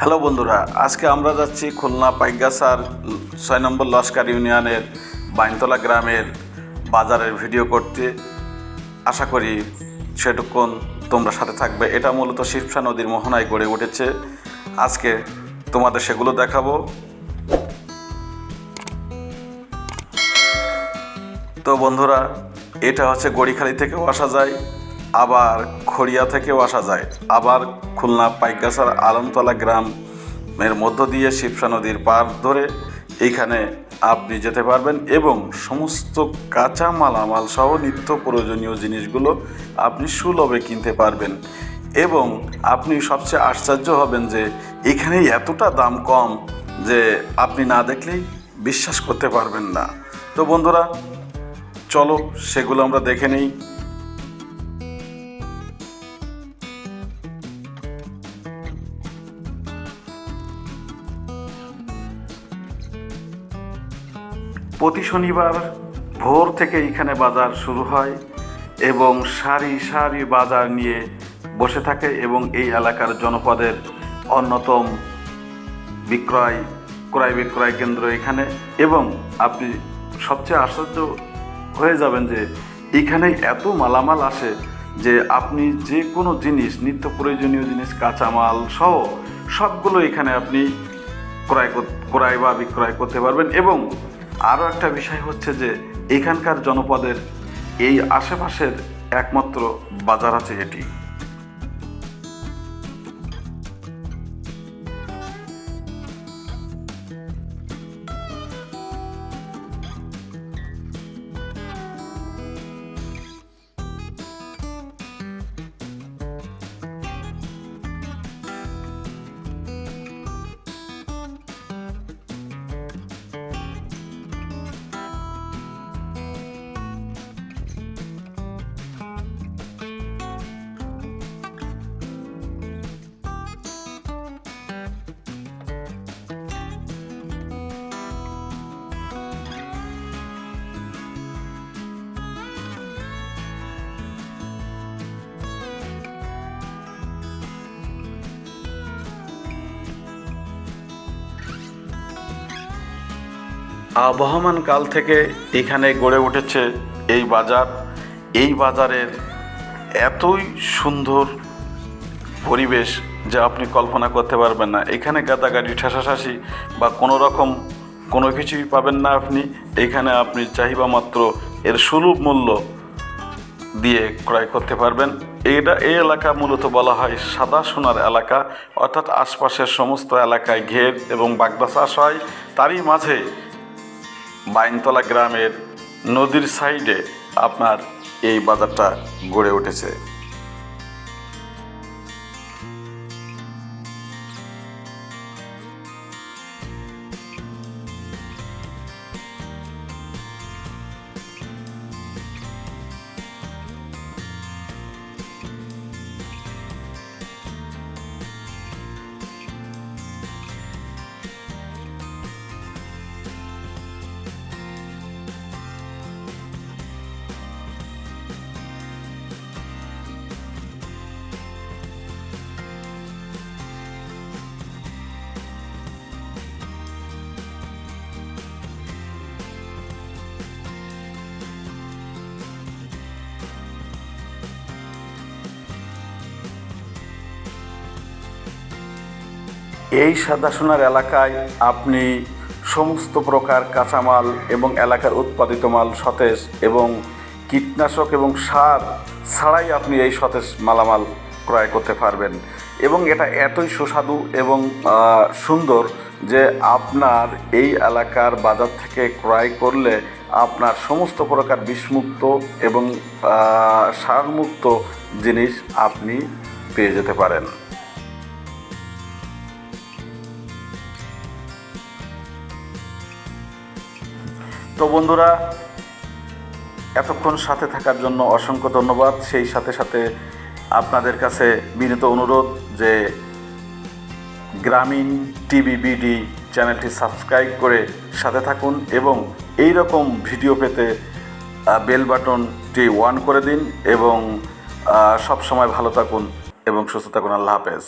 Hello বন্ধুরা, আজকে আমরা যাচ্ছি খুলনা পাইগাসার ছয় নম্বর লস্কার ইউনিয়নের বাইনতলা গ্রামের বাজারের ভিডিও করতে। আশা করি সেটুকুন তোমরা সাথে থাকবে। এটা মূলত শিবসা নদীর মোহনায় গড়ে উঠেছে। আজকে তোমাদের সেগুলো দেখাবো। তো বন্ধুরা, এটা হচ্ছে গড়িখালি থেকেও আসা যায়। আবার খড়িয়া থেকেও আসা যায়। আবার খুলনা পাইকাসার আলমতলা গ্রামের মধ্য দিয়ে শিবসা নদীর পার ধরে এইখানে আপনি যেতে পারবেন এবং সমস্ত কাঁচা মালামাল সহ নিত্য প্রয়োজনীয় জিনিসগুলো আপনি সুলভে কিনতে পারবেন। এবং আপনি সবচেয়ে আশ্চর্য হবেন যে এখানে এতটা দাম কম যে আপনি না দেখলেই বিশ্বাস করতে পারবেন না। তো বন্ধুরা, চলো সেগুলো আমরা দেখে নিই। প্রতি শনিবার ভোর থেকে এখানে বাজার শুরু হয় এবং সারি সারি বাজার নিয়ে বসে থাকে এবং এই এলাকার জনপদের অন্যতম বিক্রয়, ক্রয় বিক্রয় কেন্দ্র এখানে। এবং আপনি সবচেয়ে আশ্চর্য হয়ে যাবেন যে এখানে এত মালামাল আসে যে আপনি যে কোনো জিনিস, নিত্য প্রয়োজনীয় জিনিস, কাঁচামাল সহ সবগুলো এখানে আপনি ক্রয় ক্রয় বা বিক্রয় করতে পারবেন এবং আরও একটা বিষয় হচ্ছে যে এখানকার জনপদের এই আশেপাশের একমাত্র বাজার আছে এটি। আবহমান কাল থেকে এখানে গড়ে উঠেছে এই বাজার। এই বাজারের এতই সুন্দর পরিবেশ যা আপনি কল্পনা করতে পারবেন না। এখানে গাদাগাড়ি ঠেসাঠাসি বা কোনো রকম কোনো কিছুই পাবেন না আপনি। এখানে আপনি চাহিদা মাত্র এর সুলভ মূল্য দিয়ে ক্রয় করতে পারবেন। এটা এই এলাকা মূলত বলা হয় সাদা সোনার এলাকা, অর্থাৎ আশপাশের সমস্ত এলাকায় ঘের এবং বাগদা চাষ হয় তারই মাঝে বাইনতলা গ্রামের নদীর সাইডে আপনার এই বাজারটা গড়ে উঠেছে। এই সাদাসোনার এলাকায় আপনি সমস্ত প্রকার কাঁচামাল এবং এলাকার উৎপাদিত মাল, সতেজ এবং কীটনাশক এবং সার ছাড়াই আপনি এই সতেজ মালামাল ক্রয় করতে পারবেন। এবং এটা এতই সুস্বাদু এবং সুন্দর যে আপনার এই এলাকার বাজার থেকে ক্রয় করলে আপনার সমস্ত প্রকার বিষমুক্ত এবং সারমুক্ত জিনিস আপনি পেয়ে যেতে পারেন। তো বন্ধুরা, এতক্ষণ সাথে থাকার জন্য অসংখ্য ধন্যবাদ। সেই সাথে সাথে আপনাদের কাছে বিনীত অনুরোধ যে গ্রামীণ টিভি বিডি চ্যানেলটি সাবস্ক্রাইব করে সাথে থাকুন এবং এই রকম ভিডিও পেতে বেল বাটনটি ওয়ান করে দিন এবং সব সময় ভালো থাকুন এবং সুস্থ থাকুন। আল্লাহ হাফেজ।